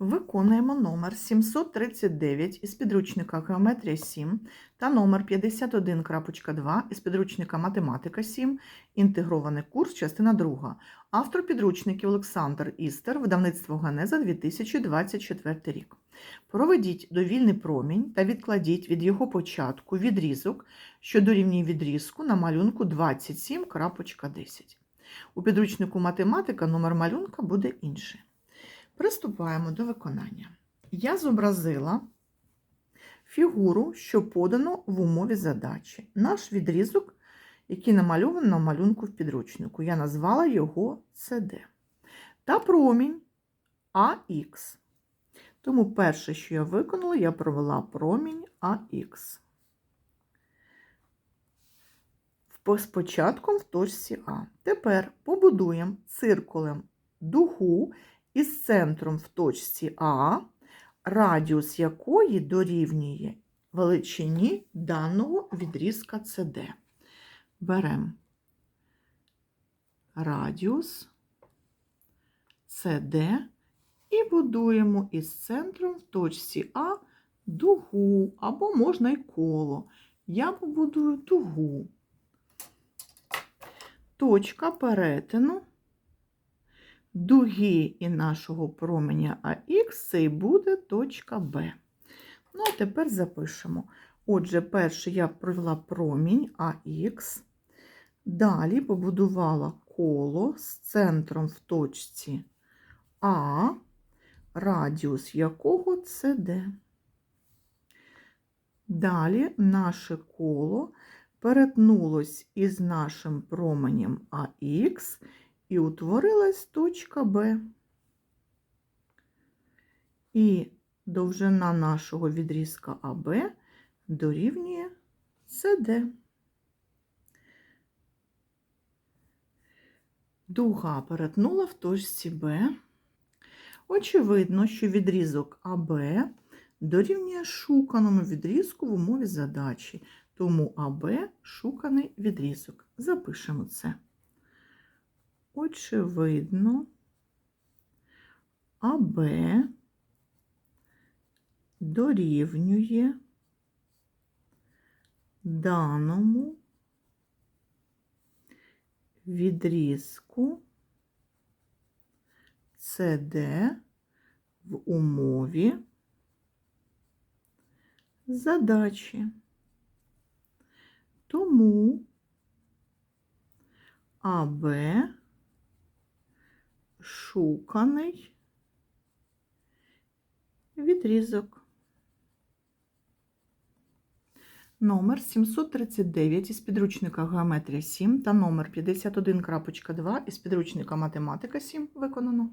Виконуємо номер 739 із підручника Геометрія 7 та номер 51.2 із підручника Математика 7, інтегрований курс, частина 2. Автор підручників Олександр Істер, видавництво Генеза 2024 рік. Проведіть довільний промінь та відкладіть від його початку відрізок, що дорівнює відрізку на малюнку 27.10. У підручнику математика номер малюнка буде інший. Приступаємо до виконання. Я зобразила фігуру, що подано в умові задачі. Наш відрізок, який намальований на малюнку в підручнику. Я назвала його CD. Та промінь AX. Тому перше, що я виконала, я провела промінь AX. З початком в точці А. Тепер побудуємо циркулем дугу із центром в точці А, радіус якої дорівнює величині даного відрізка CD. Беремо радіус CD і будуємо із центром в точці А дугу, або можна й коло. Я побудую дугу. Точка перетину дуги і нашого променя АХ це і буде точка Б. Ну, а тепер запишемо. Отже, перше я провела промінь АХ, далі побудувала коло з центром в точці А, радіус якого це Д. Далі наше коло перетнулось із нашим променем АХ і утворилась точка Б. І довжина нашого відрізка АБ дорівнює СД. Дуга перетнула в точці Б. Очевидно, що відрізок АБ дорівнює шуканому відрізку в умові задачі, тому АБ шуканий відрізок. Запишемо це. Очевидно, АБ дорівнює даному відрізку СД в умові задачі. Тому АБ шуканий відрізок. Номер 739 із підручника Геометрія 7 та номер 51.2 із підручника Математика 7 виконано.